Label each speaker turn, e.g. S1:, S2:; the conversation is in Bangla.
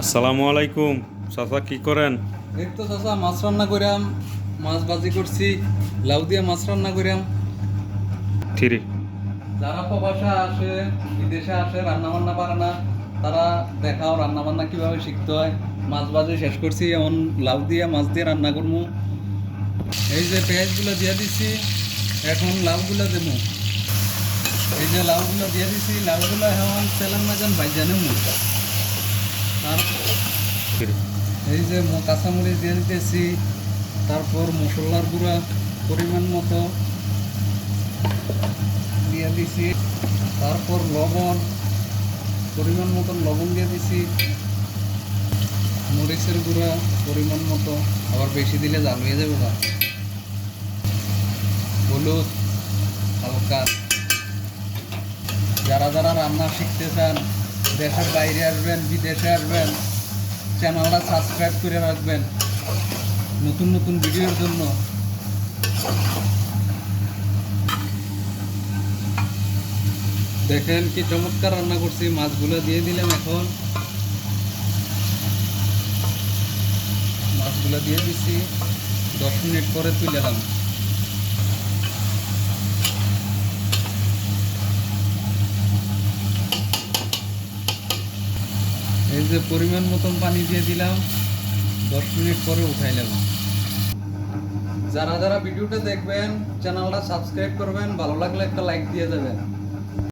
S1: আসসালামু আলাইকুম। চাচা কি করেন?
S2: এই তো চাচা মাছ রান্না করিয়াম মাছ ভাজি করছি লাউ দিয়ে মাছ রান্না করিয়াম
S1: থ্রি
S2: যারা প্রবাসে আসে বিদেশে আসে রান্না বান্না পারে না তারা দেখাও রান্না বান্না কীভাবে শিখতে হয়। মাছ ভাজি শেষ করছি এমন লাউ দিয়ে মাছ দিয়ে রান্না করব এই যে পেঁয়াজগুলো দিয়ে দিছি এখন লাউগুলো দেবো। এই যে লাউগুলো দিয়ে দিছি লাউগুলো এখন তেলের মাঝান ভাইজা নেব। আর
S1: থ্রি
S2: এই যে কাঁচামরিচ দিয়ে দিতেছি, তারপর মশলার গুঁড়া পরিমাণ মতো দিয়ে দিছি, তারপর লবণ, পরিমাণ মতো লবণ দিয়ে দিছি, মরিচের গুঁড়া পরিমাণ মতো, আবার বেশি দিলে জাল হয়ে যাবে না হলুদ, হালকা। যারা যারা রান্না শিখতে চান দেশের বাইরে আসবেন, বিদেশে আসবেন, চ্যানেলটা সাবস্ক্রাইব করে রাখবেন। নতুন নতুন ভিডিওর জন্য। দেখেন কি চমৎকার রান্না করছি, মাছগুলো দিয়ে দিলাম এখন। মাছগুলো দিয়ে দিছি, দশ মিনিট পরে তুলে দিলাম যে পরিমাণ মতন পানি দিয়ে দিলাম, দশ মিনিট পরে উঠাইলাম যারা যারা ভিডিওটা দেখবেন, চ্যানেলটা সাবস্ক্রাইব করবেন, ভালো লাগলে একটা লাইক দিয়ে যাবেন